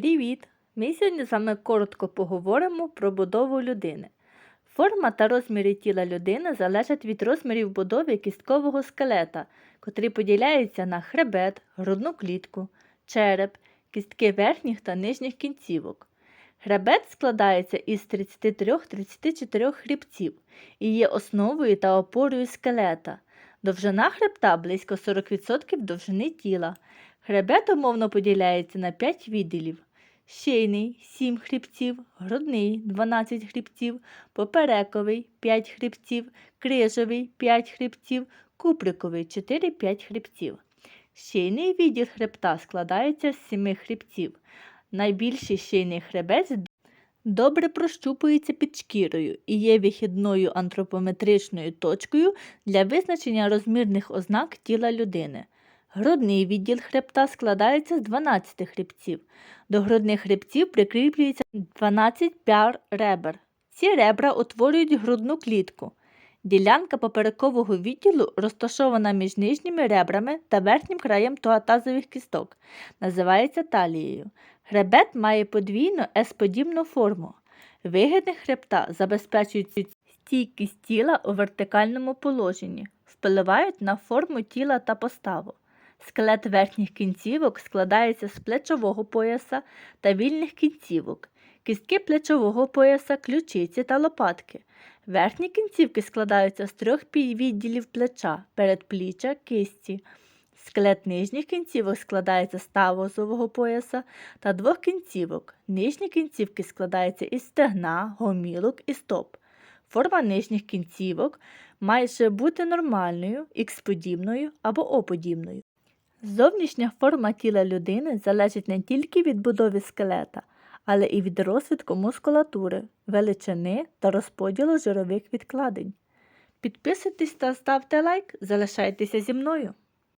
Привіт! Ми сьогодні з вами коротко поговоримо про будову людини. Форма та розміри тіла людини залежать від розмірів будови кісткового скелета, котрий поділяється на хребет, грудну клітку, череп, кістки верхніх та нижніх кінцівок. Хребет складається із 33-34 хребців і є основою та опорою скелета. Довжина хребта близько 40% довжини тіла. Хребет умовно поділяється на 5 відділів. Шийний 7 хребців, грудний 12 хребців, поперековий 5 хребців, крижовий 5 хребців, куприковий 4-5 хребців. Шийний відділ хребта складається з 7 хребців. Найбільший шийний хребець добре прощупується під шкірою і є вихідною антропометричною точкою для визначення розмірних ознак тіла людини. Грудний відділ хребта складається з 12 хребців. До грудних хребців прикріплюється 12 пар ребер. Ці ребра утворюють грудну клітку. Ділянка поперекового відділу розташована між нижніми ребрами та верхнім краєм туатазових кісток, називається талією. Хребет має подвійну S-подібну форму. Вигини хребта забезпечують стійкість тіла у вертикальному положенні, впливають на форму тіла та поставу. Скелет верхніх кінцівок складається з плечового пояса та вільних кінцівок, кістки плечового пояса, ключиці та лопатки. Верхні кінцівки складаються з трьох відділів плеча, передпліччя, кисті. Скелет нижніх кінцівок складається з тавозового пояса та двох кінцівок. Нижні кінцівки складаються із стегна, гомілок і стоп. Форма нижніх кінцівок має бути нормальною, ікс-подібною або О-подібною. Зовнішня форма тіла людини залежить не тільки від будови скелета, але і від розвитку мускулатури, величини та розподілу жирових відкладень. Підписуйтесь та ставте лайк, залишайтеся зі мною.